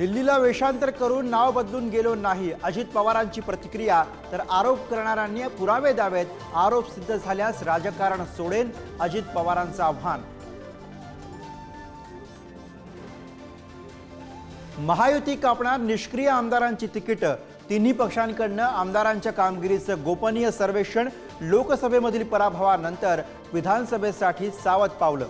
दिल्लीला वेषांतर करून नाव बदलून गेलो नाही. अजित पवारांची प्रतिक्रिया तर आरोप करणाऱ्यांनी पुरावे द्यावेत. आरोप सिद्ध झाल्यास राजकारण सोडेन अजित पवारांचं आव्हान. महायुती कापणार निष्क्रिय आमदारांची तिकीटं. तिन्ही पक्षांकडनं आमदारांच्या कामगिरीचं गोपनीय सर्वेक्षण लोकसभेमधील पराभवानंतर विधानसभेसाठी सावध पावलं.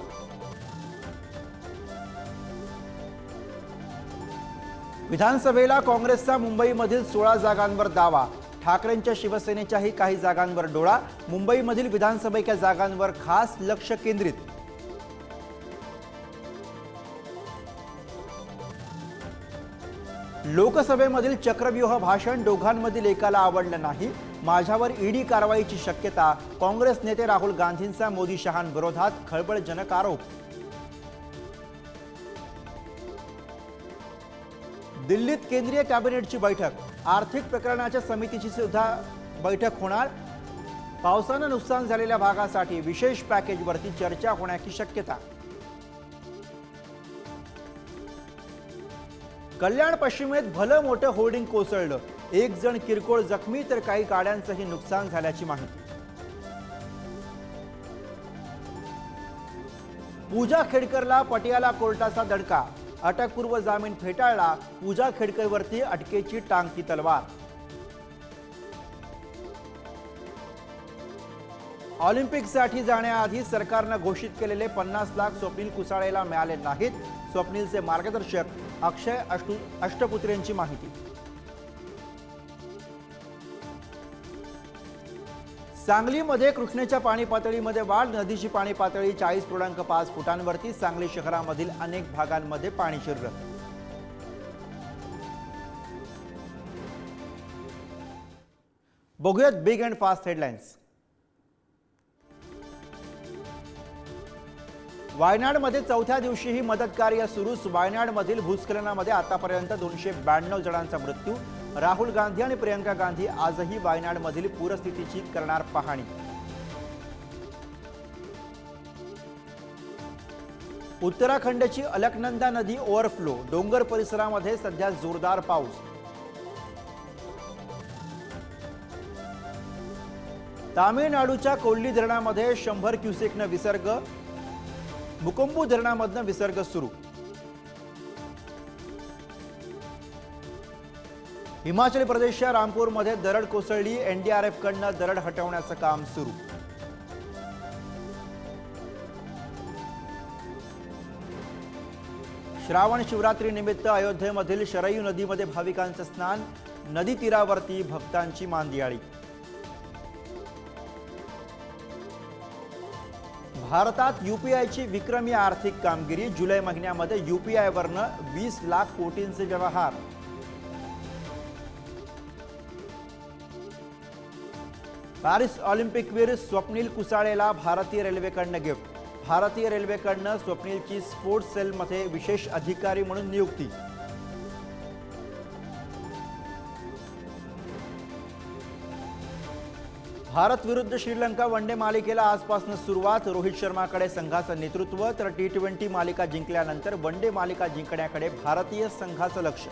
विधानसभेला काँग्रेसचा मुंबईमधील सोळा जागांवर दावा. ठाकरेंच्या शिवसेनेच्याही काही जागांवर डोळा. मुंबईमधील विधानसभेच्या जागांवर खास लक्ष केंद्रित. लोकसभेमधील चक्रव्यूह भाषण दोघांमधील एकाला आवडलं नाही. माझ्यावर ईडी कारवाईची शक्यता. काँग्रेस नेते राहुल गांधींचा मोदी शहांविरोधात खळबळजनक आरोप. दिल्लीत केंद्रीय कॅबिनेटची बैठक. आर्थिक प्रकरणाच्या समितीची सुद्धा बैठक होणार. पावसानं नुकसान झालेल्या भागासाठी विशेष पॅकेजवरती चर्चा होण्याची शक्यता. कल्याण पश्चिमेत भलं मोठं होर्डिंग कोसळलं. एक जण किरकोळ जखमी तर काही गाड्यांचंही नुकसान झाल्याची माहिती. पूजा खेडकरला पटियाला कोर्टाचा दडका. अटकपूर्व जामीन फेटाळला पूजा खेडकरवरती अटकेची टांगती तलवार. ऑलिम्पिकसाठी जाण्याआधी सरकारनं घोषित केलेले पन्नास लाख स्वप्नील कुसाळेला मिळाले नाहीत. स्वप्नीलचे मार्गदर्शक अक्षय अष्टू अष्टपुत्रेंची माहिती. सांगलीमध्ये कृष्णेच्या पाणी पातळीमध्ये वाढ नदीची पाणी पातळी चाळीस पूर्णांक पाच फुटांवरती सांगली शहरामधील अनेक भागांमध्ये पाणी शिरलं. बघूयात बिग अँड फास्ट हेडलाईन्स वायनाडमध्ये चौथ्या दिवशीही मदत कार्य सुरूच. वायनाडमधील भूस्खलनामध्ये आतापर्यंत दोनशे ब्याण्णव जणांचा मृत्यू. राहुल गांधी आणि प्रियंका गांधी आजही वायनाडमधील पूरस्थितीची करणार पाहणी. उत्तराखंडची अलकनंदा नदी ओव्हरफ्लो डोंगर परिसरामध्ये सध्या जोरदार पाऊस. तामिळनाडूच्या कोल्ली धरणामध्ये शंभर क्युसेकनं विसर्ग मुकुंबू धरणामधनं विसर्ग सुरू. हिमाचल प्रदेशच्या रामपूरमध्ये दरड कोसळली. एनडीआरएफकडनं दरड हटवण्याचं काम सुरू. श्रावण शिवरात्रीनिमित्त अयोध्येमधील शरयू नदीमध्ये भाविकांचं स्नान. नदी तीरावरती भक्तांची मांदियाळी. भारतात युपीआयची विक्रमी आर्थिक कामगिरी. जुलै महिन्यामध्ये युपीआयवरनं वीस लाख कोटींचे व्यवहार. पॅरिस ऑलिम्पिकवीर स्वप्नील कुसाळेला भारतीय रेल्वेकडनं गिफ्ट. भारतीय रेल्वेकडनं स्वप्नीलची स्पोर्ट्स सेलमध्ये विशेष अधिकारी म्हणून नियुक्ती. भारत विरुद्ध श्रीलंका वनडे मालिकेला आजपासून सुरुवात. रोहित शर्माकडे संघाचं नेतृत्व तर टी ट्वेंटी मालिका जिंकल्यानंतर वनडे मालिका जिंकण्याकडे भारतीय संघाचं लक्ष.